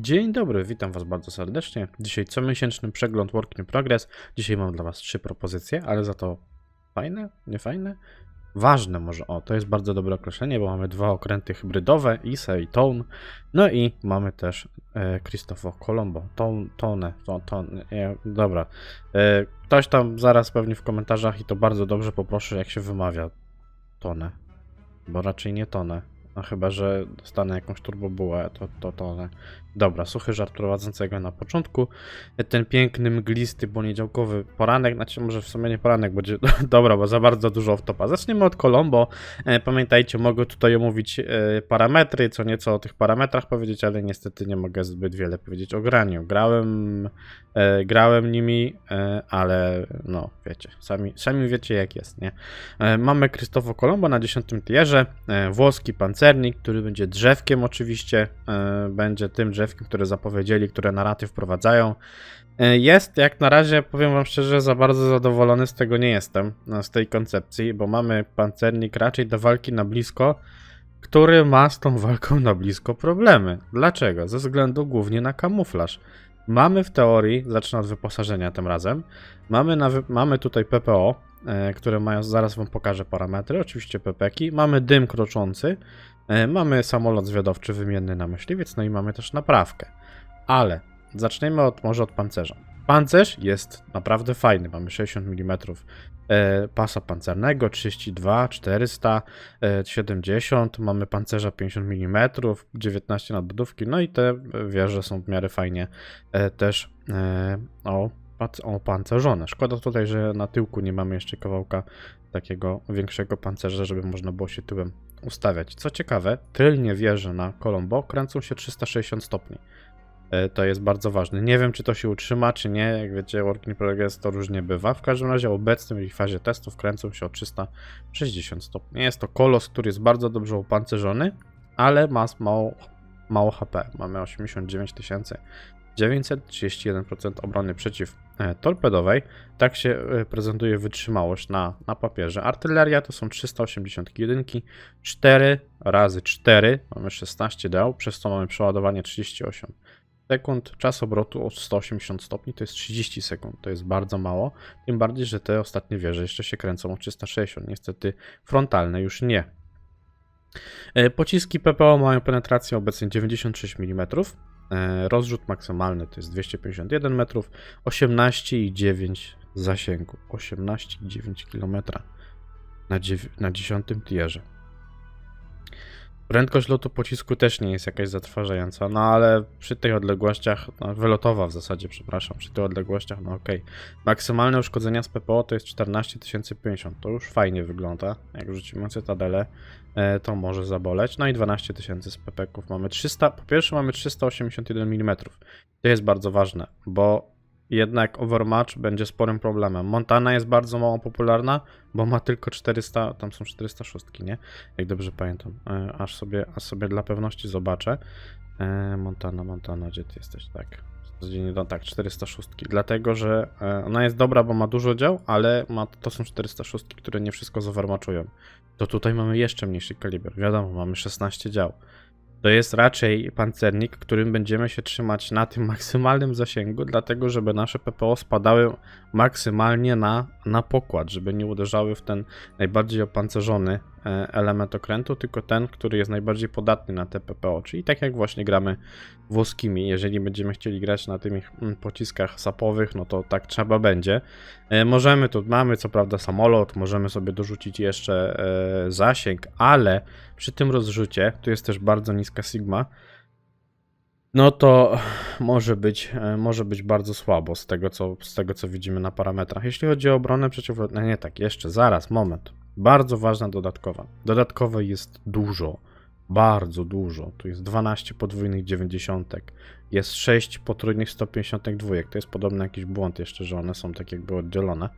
Dzień dobry, witam Was bardzo serdecznie. Dzisiaj comiesięczny przegląd Work in Progress. Dzisiaj mam dla Was trzy propozycje, ale za to fajne, niefajne? Ważne może, o, to jest bardzo dobre określenie, bo mamy dwa okręty hybrydowe, ISA i Tone, no i mamy też e, Cristofo Colombo, Tone, Tone, to, Tone, nie, dobra. E, ktoś tam zaraz pewnie w komentarzach i to bardzo dobrze poproszę, jak się wymawia Tone, bo raczej nie Tone. No chyba, że dostanę jakąś turbobułę, to, to, to one. Dobra, suchy żart prowadzącego na początku. Ten piękny, mglisty, poniedziałkowy poranek, znaczy może w sumie nie poranek, będzie dobra, bo za bardzo dużo off-topa. Zaczniemy od Colombo. E, Pamiętajcie, mogę tutaj omówić e, parametry, co nieco o tych parametrach powiedzieć, ale niestety nie mogę zbyt wiele powiedzieć o graniu. Grałem, e, grałem nimi, ale no wiecie, sami, sami wiecie jak jest, nie? Mamy Krzysztofo Colombo na 10 tierze, włoski pancernik, który będzie drzewkiem oczywiście, e, będzie tym drzewkiem, które zapowiedzieli, które na raty wprowadzają. E, Jest, jak na razie, powiem wam szczerze, za bardzo zadowolony z tego nie jestem, no, z tej koncepcji, bo mamy pancernik raczej do walki na blisko, który ma z tą walką na blisko problemy. Dlaczego? Ze względu głównie na kamuflaż. Mamy w teorii, zacznę od wyposażenia tym razem, mamy, na, mamy tutaj PPO, e, które mają, zaraz wam pokażę parametry, oczywiście PPki, mamy dym kroczący, e, mamy samolot zwiadowczy wymienny na myśliwiec, no i mamy też naprawkę. Ale zaczniemy od, może od pancerza. Pancerz jest naprawdę fajny, mamy 60 mm e, pasa pancernego, 32, 400, e, 70, mamy pancerza 50 mm, 19 nadbudówki, no i te wieże są w miarę fajnie e, też e, o, opancerzone. Szkoda tutaj, że na tyłku nie mamy jeszcze kawałka takiego większego pancerza, żeby można było się tyłem ustawiać. Co ciekawe, tylnie wieże na Colombo kręcą się 360 stopni. E, To jest bardzo ważne. Nie wiem, czy to się utrzyma, czy nie. Jak wiecie, Work in Progress to różnie bywa. W każdym razie obecnym w fazie testów kręcą się o 360 stopni. Jest to kolos, który jest bardzo dobrze opancerzony, ale ma mało, mało HP. Mamy 89 tysięcy. 931% obrony przeciw e, torpedowej. Tak się e, prezentuje wytrzymałość na, na papierze. Artyleria to są 381, 4 razy 4, mamy 16 deł, przez to mamy przeładowanie 38 sekund, czas obrotu o 180 stopni to jest 30 sekund, to jest bardzo mało, tym bardziej, że te ostatnie wieże jeszcze się kręcą o 360, niestety frontalne już nie. E, Pociski PPO mają penetrację obecnie 96 mm, rozrzut maksymalny to jest 251 metrów, 18,9 zasięgu, 18,9 km na 10 tierze. Prędkość lotu pocisku też nie jest jakaś zatrważająca, no ale przy tych odległościach, no, wylotowa w zasadzie, przepraszam, przy tych odległościach, no okej. Maksymalne uszkodzenia z PPO to jest 14050, to już fajnie wygląda. Jak wrzucimy cytadelę, e, to może zaboleć. No i 12 tysięcy z PPków mamy 300, po pierwsze mamy 381 mm. To jest bardzo ważne, bo jednak Overmatch będzie sporym problemem. Montana jest bardzo mało popularna, bo ma tylko 400, tam są 406, nie? Jak dobrze pamiętam. E, aż sobie, aż sobie dla pewności zobaczę. E, Montana, Montana, gdzie ty jesteś? Tak. No tak, 406. Dlatego, że e, ona jest dobra, bo ma dużo dział, ale ma, to są 406, które nie wszystko zowarmaczują. To tutaj mamy jeszcze mniejszy kaliber. Wiadomo, mamy 16 dział. To jest raczej pancernik, którym będziemy się trzymać na tym maksymalnym zasięgu, dlatego żeby nasze PPO spadały maksymalnie na, na pokład, żeby nie uderzały w ten najbardziej opancerzony element okrętu, tylko ten, który jest najbardziej podatny na te PPO. Czyli tak jak właśnie gramy włoskimi, jeżeli będziemy chcieli grać na tych mm, pociskach sapowych, no to tak trzeba będzie. E, Możemy tu, mamy co prawda samolot, możemy sobie dorzucić jeszcze e, zasięg, ale przy tym rozrzucie, tu jest też bardzo niska sigma, no to może być, e, może być bardzo słabo z tego, co, z tego, co widzimy na parametrach. Jeśli chodzi o obronę przeciwlotną, nie tak, jeszcze, zaraz, moment. Bardzo ważna dodatkowa. Dodatkowej jest dużo, bardzo dużo. Tu jest 12 podwójnych 90, jest 6 potrójnych 152. To jest podobny jakiś błąd jeszcze, że one są tak jakby oddzielone.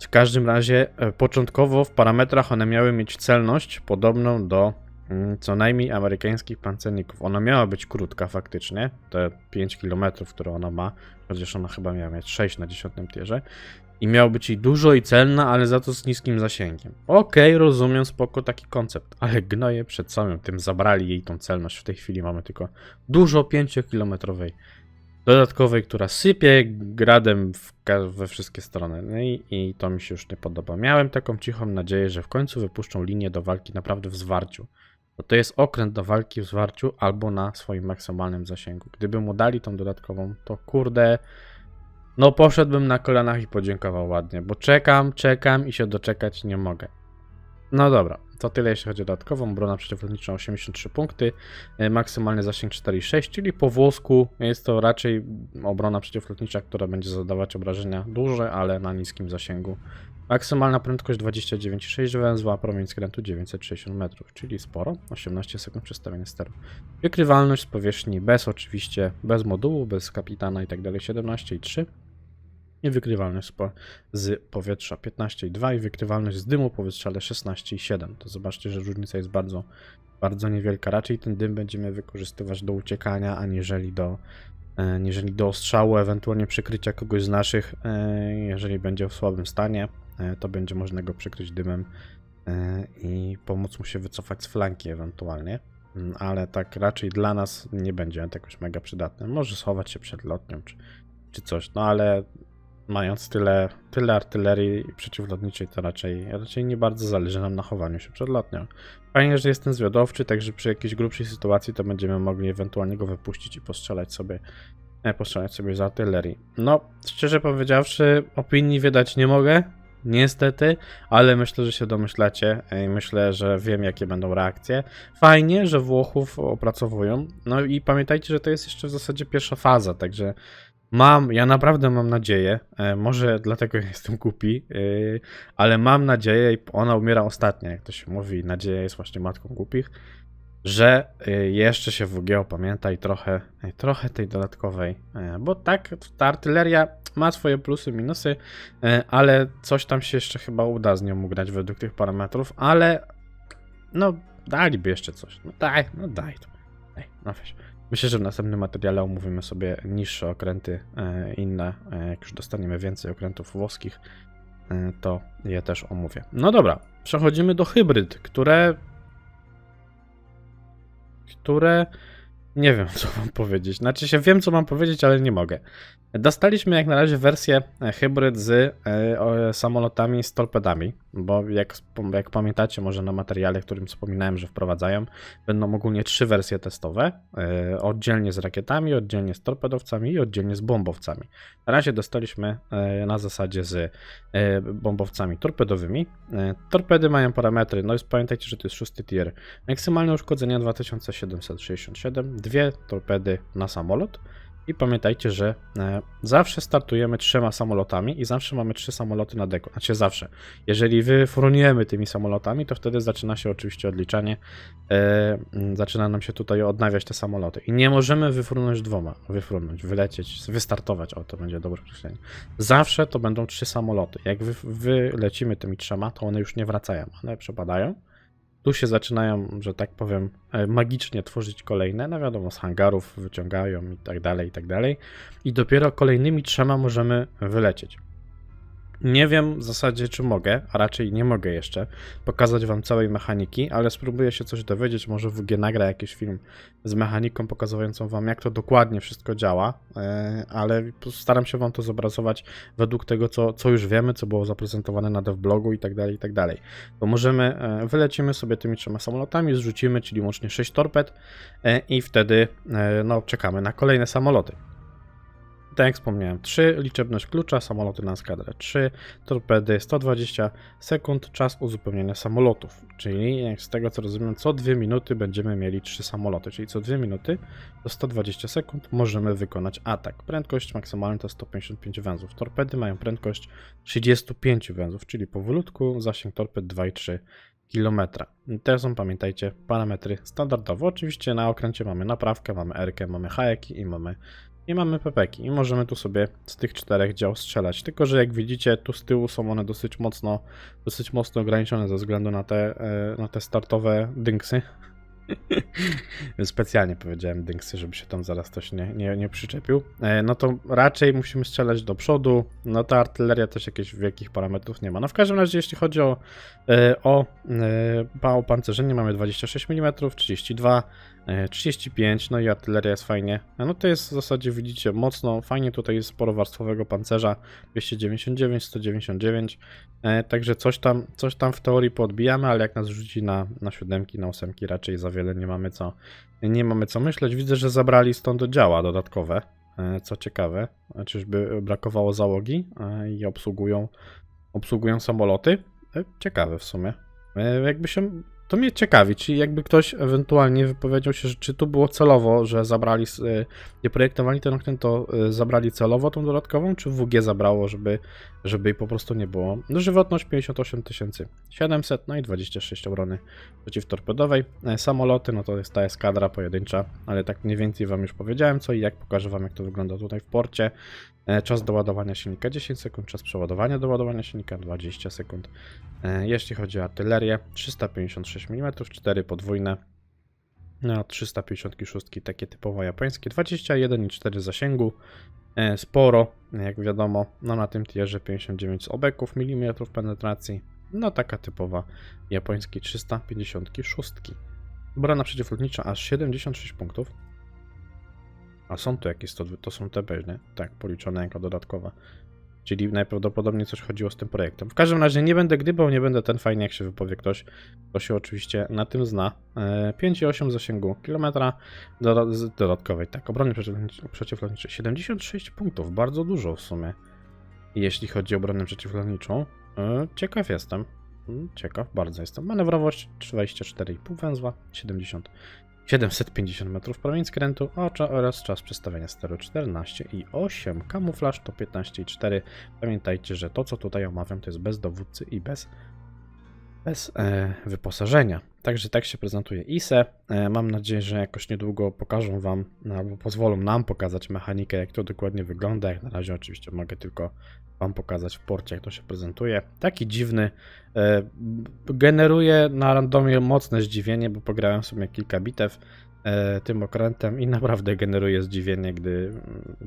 W każdym razie, e, początkowo w parametrach one miały mieć celność podobną do mm, co najmniej amerykańskich pancerników. Ona miała być krótka faktycznie, te 5 km, które ona ma, chociaż ona chyba miała mieć 6 na 10 tierze. I miał być i dużo i celna, ale za to z niskim zasięgiem. Okej, rozumiem, spoko taki koncept, ale gnoje przed samym tym zabrali jej tą celność. W tej chwili mamy tylko dużo 5-kilometrowej dodatkowej, która sypie gradem we wszystkie strony. No i, i to mi się już nie podoba. Miałem taką cichą nadzieję, że w końcu wypuszczą linię do walki naprawdę w zwarciu. Bo to jest okręt do walki w zwarciu albo na swoim maksymalnym zasięgu. Gdyby mu dali tą dodatkową, to kurde, no poszedłbym na kolanach i podziękował ładnie, bo czekam, czekam i się doczekać nie mogę. No dobra, to tyle jeśli chodzi o dodatkową. Obrona przeciwlotnicza 83 punkty, e, maksymalny zasięg 4,6, czyli po włosku jest to raczej obrona przeciwlotnicza, która będzie zadawać obrażenia duże, ale na niskim zasięgu. Maksymalna prędkość 29,6 węzła, promień skrętu 960 metrów, czyli sporo, 18 sekund przestawienia steru. Wykrywalność z powierzchni bez oczywiście, bez modułu, bez kapitana i tak dalej 17,3 i wykrywalność z, po, z powietrza 15,2 i wykrywalność z dymu po wystrzale 16,7. To zobaczcie, że różnica jest bardzo, bardzo niewielka. Raczej ten dym będziemy wykorzystywać do uciekania, aniżeli do, aniżeli do ostrzału, ewentualnie przykrycia kogoś z naszych, e, jeżeli będzie w słabym stanie, e, to będzie można go przykryć dymem e, i pomóc mu się wycofać z flanki ewentualnie. Mm, Ale tak raczej dla nas nie będzie jakoś mega przydatne. Może schować się przed lotnią czy, czy coś, no ale mając tyle, tyle artylerii przeciwlotniczej, to raczej, raczej nie bardzo zależy nam na chowaniu się przed lotnią. Fajnie, że jestem zwiadowczy, także przy jakiejś grubszej sytuacji to będziemy mogli ewentualnie go wypuścić i postrzelać sobie, e, postrzelać sobie z artylerii. No, szczerze powiedziawszy, opinii wydać nie mogę, niestety, ale myślę, że się domyślacie e, i myślę, że wiem, jakie będą reakcje. Fajnie, że Włochów opracowują, no i pamiętajcie, że to jest jeszcze w zasadzie pierwsza faza, także Mam, ja naprawdę mam nadzieję, e, może dlatego jestem głupi, e, ale mam nadzieję, ona umiera ostatnia, jak to się mówi, nadzieja jest właśnie matką głupich, że e, jeszcze się WG opamięta i trochę, trochę tej dodatkowej, bo tak, ta artyleria ma swoje plusy, minusy, ale coś tam się jeszcze chyba uda z nią ugrać według tych parametrów, ale no daliby jeszcze coś, no daj, no daj to, daj, no weź. Myślę, że w następnym materiale omówimy sobie niższe okręty, e, inne. E, jak już dostaniemy więcej okrętów włoskich, e, to je też omówię. No dobra, przechodzimy do hybryd, które. które. Nie wiem, co mam powiedzieć. Znaczy się wiem, co mam powiedzieć, ale nie mogę. Dostaliśmy jak na razie wersję e, hybryd z e, samolotami z torpedami, bo jak, jak pamiętacie może na materiale, którym wspominałem, że wprowadzają, będą ogólnie trzy wersje testowe, e, oddzielnie z rakietami, oddzielnie z torpedowcami i oddzielnie z bombowcami. Na razie dostaliśmy na zasadzie z bombowcami torpedowymi. Torpedy mają parametry, no i pamiętajcie, że to jest szósty tier. Maksymalne uszkodzenia 2767, dwie torpedy na samolot. I pamiętajcie, że e, zawsze startujemy trzema samolotami i zawsze mamy trzy samoloty na deku. Znaczy zawsze. Jeżeli wyfruniemy tymi samolotami, to wtedy zaczyna się oczywiście odliczanie. E, zaczyna nam się tutaj odnawiać te samoloty. I nie możemy wyfrunąć dwoma. Wyfrunąć, wylecieć, wystartować. O, to będzie dobre określenie. Zawsze to będą trzy samoloty. Jak wy, wylecimy tymi trzema, to one już nie wracają. One przepadają. Tu się zaczynają, że tak powiem, e, magicznie tworzyć kolejne, no wiadomo, z hangarów wyciągają i tak dalej, i tak dalej. I dopiero kolejnymi trzema możemy wylecieć. Nie wiem w zasadzie, czy mogę, a raczej nie mogę jeszcze pokazać wam całej mechaniki, ale spróbuję się coś dowiedzieć. Może WG nagra jakiś film z mechaniką pokazującą wam, jak to dokładnie wszystko działa, e, ale staram się wam to zobrazować według tego, co, co już wiemy, co było zaprezentowane na devblogu i tak dalej, i tak dalej. Bo możemy, e, wylecimy sobie tymi trzema samolotami, zrzucimy, czyli łącznie 6 torped e, i wtedy no, czekamy na kolejne samoloty. Tak jak wspomniałem, 3 liczebność klucza, samoloty na skadrę 3, torpedy 120 sekund, czas uzupełnienia samolotów. Czyli z tego co rozumiem, co 2 minuty będziemy mieli 3 samoloty, czyli co 2 minuty to 120 sekund możemy wykonać atak. Prędkość maksymalna to 155 węzłów. Torpedy mają prędkość 35 węzłów, czyli powolutku, zasięg torped 2,3 km. To są, pamiętajcie, parametry standardowe. Oczywiście na okręcie mamy naprawkę, mamy R, mamy hajeki i mamy i mamy pepeki. I możemy tu sobie z tych czterech dział strzelać. Tylko, że jak widzicie, tu z tyłu są one dosyć mocno, dosyć mocno ograniczone ze względu na te, e, na te startowe dynksy. Specjalnie powiedziałem Dynksy, żeby się tam zaraz ktoś nie, nie, nie przyczepił. E, No to raczej musimy strzelać do przodu. No ta artyleria też jakichś wielkich parametrów nie ma. No w każdym razie, jeśli chodzi o, e, o, o pancerzenie, mamy 26 mm, 32, e, 35, no i artyleria jest fajnie. E, No to jest w zasadzie, widzicie, mocno, fajnie tutaj jest sporo warstwowego pancerza, 299, 199, e, także coś tam, coś tam w teorii podbijamy, ale jak nas rzuci na, na siódemki, na ósemki, raczej za wiele nie mamy co, nie mamy co myśleć. Widzę, że zabrali stąd działa dodatkowe, e, co ciekawe, e, czyżby brakowało załogi e, i obsługują, obsługują samoloty. E, Ciekawe w sumie. E, Jakby się. To mnie ciekawi, czy jakby ktoś ewentualnie wypowiedział się, że czy tu było celowo, że zabrali, e, nie projektowali ten okręt, to e, zabrali celowo tą dodatkową, czy WG zabrało, żeby, żeby jej po prostu nie było. No, żywotność 58 700, no i 26 obrony przeciwtorpedowej. E, Samoloty, no to jest ta eskadra pojedyncza, ale tak mniej więcej wam już powiedziałem co i jak pokażę wam jak to wygląda tutaj w porcie. E, Czas doładowania silnika 10 sekund, czas przeładowania do ładowania silnika 20 sekund. E, Jeśli chodzi o artylerię, 356 mm, 4 podwójne, no 356 takie typowo japońskie, 21,4 zasięgu, e, sporo, jak wiadomo, no na tym tierze 59 obeków, milimetrów penetracji, no taka typowa japoński 356. Obrona przeciwlotnicza aż 76 punktów. A są tu jakieś 100, to są te nie? Tak, policzone jako dodatkowe. Czyli najprawdopodobniej coś chodziło z tym projektem. W każdym razie nie będę gdybał, nie będę ten fajnie, jak się wypowie ktoś, kto się oczywiście na tym zna. E, 5,8 zasięgu kilometra dodatkowej. Tak, obrony przeciwlotniczej, przeciwlotniczej 76 punktów, bardzo dużo w sumie. Jeśli chodzi o obronę przeciwlotniczą, e, ciekaw jestem. Mm, Ciekaw, bardzo jestem. Manewrowość 24,5 węzła, 70, 750 metrów promień skrętu a cza- oraz czas przestawienia steru 14 i 8. Kamuflaż to 15,4. Pamiętajcie, że to co tutaj omawiam to jest bez dowódcy i bez, bez e, wyposażenia. Także tak się prezentuje ISE. E, mam nadzieję, że jakoś niedługo pokażą Wam, no, albo pozwolą nam pokazać mechanikę, jak to dokładnie wygląda. Jak na razie oczywiście mogę tylko Wam pokazać w porcie, jak to się prezentuje. Taki dziwny, e, generuje na randomie mocne zdziwienie, bo pograłem sobie kilka bitew tym okrętem i naprawdę generuje zdziwienie, gdy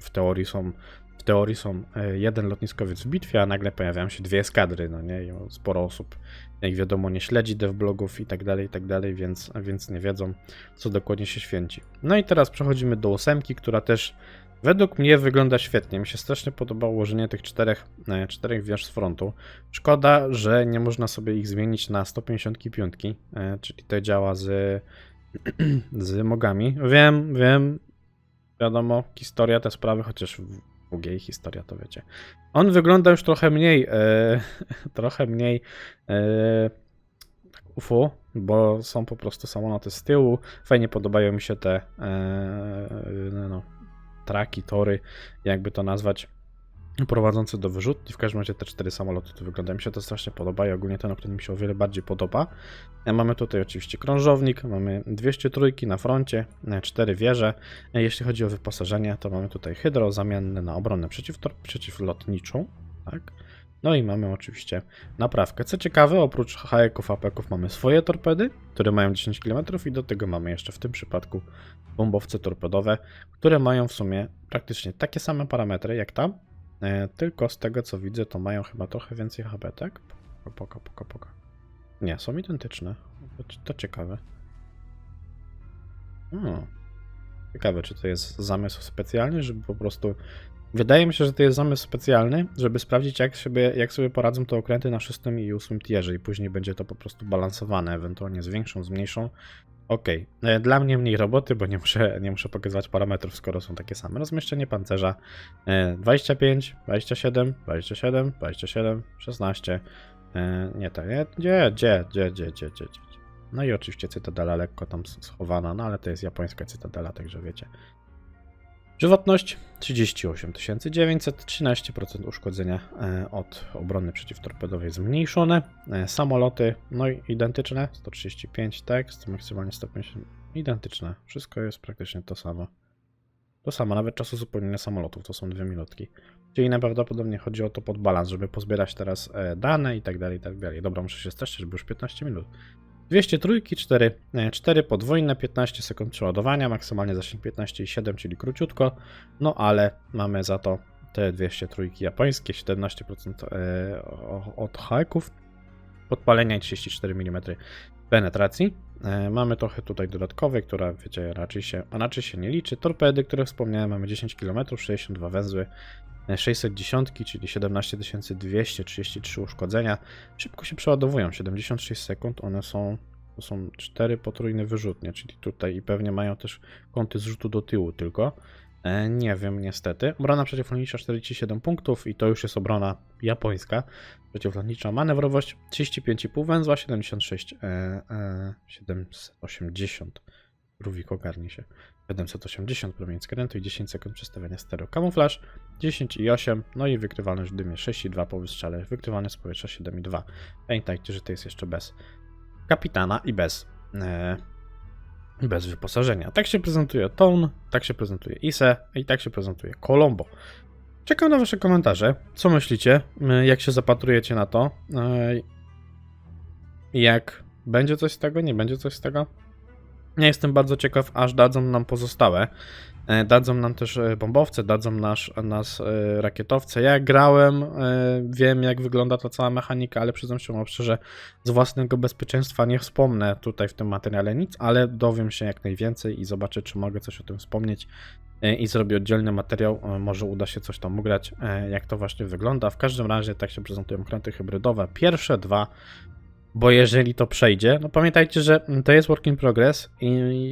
w teorii są w teorii są e, jeden lotniskowiec w bitwie, a nagle pojawiają się dwie eskadry, no nie, I sporo osób, jak wiadomo, nie śledzi devblogów i tak dalej, i tak dalej, więc, więc nie wiedzą, co dokładnie się święci. No i teraz przechodzimy do ósemki, która też według mnie wygląda świetnie. Mi się strasznie podobało ułożenie tych czterech, e, czterech wież z frontu. Szkoda, że nie można sobie ich zmienić na 155, e, czyli to działa z, z mogami. Wiem, wiem, wiadomo, historia te sprawy, chociaż długiej historia to wiecie. On wygląda już trochę mniej, e, trochę mniej e, tak UFO, bo są po prostu samoloty z tyłu. Fajnie podobają mi się te e, no, traki, tory, jakby to nazwać, prowadzące do wyrzutni. W każdym razie te cztery samoloty to wyglądają mi się to strasznie podoba i ogólnie ten, który mi się o wiele bardziej podoba. E, Mamy tutaj oczywiście krążownik, mamy 203 na froncie, e, cztery wieże. E, Jeśli chodzi o wyposażenie, to mamy tutaj hydro zamienne na obronę przeciwlotniczą, tak? No i mamy oczywiście naprawkę. Co ciekawe, oprócz hajeków, apeków mamy swoje torpedy, które mają 10 km i do tego mamy jeszcze w tym przypadku bombowce torpedowe, które mają w sumie praktycznie takie same parametry jak tam, tylko z tego co widzę to mają chyba trochę więcej HP, tak? Poka, poka, poka, poka. Nie, są identyczne. To, to ciekawe. Hmm. Ciekawe, czy to jest zamysł specjalny, żeby po prostu. Wydaje mi się, że to jest zamysł specjalny, żeby sprawdzić, jak sobie, jak sobie poradzą te okręty na szóstym i ósmym tierze, i później będzie to po prostu balansowane, ewentualnie z większą, z mniejszą. Okej, E, dla mnie mniej roboty, bo nie muszę, nie muszę pokazywać parametrów, skoro są takie same. Rozmieszczenie pancerza e, 25, 27, 27, 27, 16. E, Nie to, nie, gdzie, gdzie, gdzie, gdzie, gdzie, gdzie, gdzie. No i oczywiście cytadela lekko tam schowana, no ale to jest japońska cytadela, także wiecie. Żywotność 38 900, 13% uszkodzenia e, od obrony przeciwtorpedowej zmniejszone. E, Samoloty, no i identyczne, 135 tekst, maksymalnie 150, identyczne. Wszystko jest praktycznie to samo. To samo, nawet czas uzupełnienia samolotów, to są dwie minutki. Czyli najprawdopodobniej chodzi o to pod balans, żeby pozbierać teraz e, dane i tak dalej, i tak dalej. Dobra, muszę się streszczyć, bo już 15 minut. 203, 4, 4 podwójne, 15 sekund przeładowania, maksymalnie zasięg 15,7, czyli króciutko, no ale mamy za to te 203 japońskie, 17% e, o- od haków, podpalenia i 34 mm penetracji. E, Mamy trochę tutaj dodatkowej, która wiecie, raczej się, a raczej się nie liczy. Torpedy, które wspomniałem, mamy 10 km, 62 węzły, e, 610, czyli 17 233 uszkodzenia. Szybko się przeładowują, 76 sekund, one są, to są 4 potrójne wyrzutnie, czyli tutaj i pewnie mają też kąty zrzutu do tyłu tylko. E, Nie wiem, niestety. Obrona przeciwlotnicza 47 punktów i to już jest obrona japońska. Przeciwlotnicza manewrowość 35,5 węzła, 76, e, e, 780. Rówik ogarnie się. 780 promień skrętu i 10 sekund przestawiania stereo. Kamuflaż 10 i 8, no i wykrywalność w dymie 6,2 po wystrzale. Wykrywalność z powietrza 7,2. Pamiętajcie, że to jest jeszcze bez kapitana i bez e, bez wyposażenia. Tak się prezentuje Tone, tak się prezentuje Ise i tak się prezentuje Colombo. Czekam na Wasze komentarze. Co myślicie? Y, Jak się zapatrujecie na to? Y, Jak będzie coś z tego? Nie będzie coś z tego? Jestem bardzo ciekaw, aż dadzą nam pozostałe. E, Dadzą nam też e, bombowce, dadzą nas, nas e, rakietowce. Ja grałem, wiem jak wygląda ta cała mechanika, ale przyznam się szczerze, z własnego bezpieczeństwa nie wspomnę tutaj w tym materiale nic, ale dowiem się jak najwięcej i zobaczę, czy mogę coś o tym wspomnieć i zrobię oddzielny materiał. Może uda się coś tam ugrać, jak to właśnie wygląda. W każdym razie tak się prezentują kręty hybrydowe. Pierwsze dwa, bo jeżeli to przejdzie, no pamiętajcie, że to jest work in progress i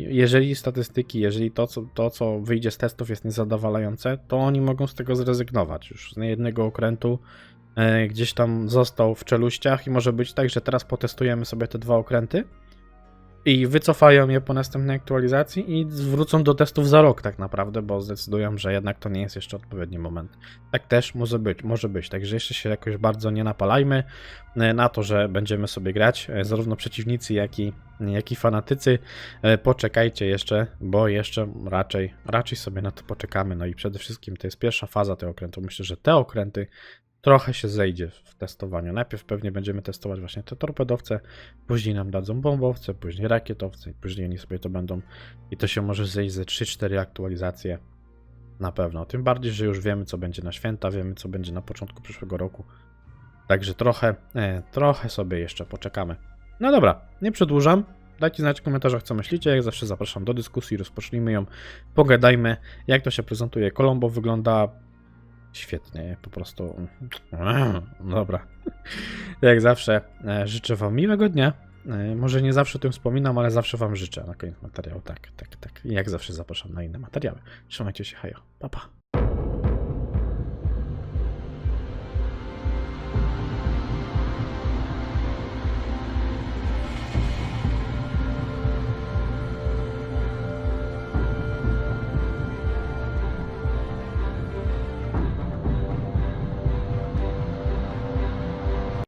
jeżeli statystyki, jeżeli to co, to, co wyjdzie z testów jest niezadowalające, to oni mogą z tego zrezygnować. Już z jednego okrętu e, gdzieś tam został w czeluściach i może być tak, że teraz potestujemy sobie te dwa okręty i wycofają je po następnej aktualizacji i wrócą do testów za rok tak naprawdę, bo zdecydują, że jednak to nie jest jeszcze odpowiedni moment. Tak też może być, może być. Także jeszcze się jakoś bardzo nie napalajmy e, na to, że będziemy sobie grać, e, zarówno przeciwnicy, jak i, jak i fanatycy. E, Poczekajcie jeszcze, bo jeszcze raczej, raczej sobie na to poczekamy. No i przede wszystkim to jest pierwsza faza tego okrętu. Myślę, że te okręty trochę się zejdzie w testowaniu. Najpierw pewnie będziemy testować właśnie te torpedowce, później nam dadzą bombowce, później rakietowce i później oni sobie to będą i to się może zejść ze 3-4 aktualizacje na pewno. Tym bardziej, że już wiemy co będzie na święta, wiemy co będzie na początku przyszłego roku. Także trochę, e, trochę sobie jeszcze poczekamy. No dobra, nie przedłużam. Dajcie znać w komentarzach, co myślicie. Jak zawsze zapraszam do dyskusji, rozpocznijmy ją, pogadajmy, jak to się prezentuje. Kolombo wygląda świetnie, po prostu. Dobra. Jak zawsze e, życzę Wam miłego dnia. E, Może nie zawsze o tym wspominam, ale zawsze Wam życzę na koniec materiału. Tak, tak, tak. I Jak zawsze zapraszam na inne materiały. Trzymajcie się, hejo. Pa, pa.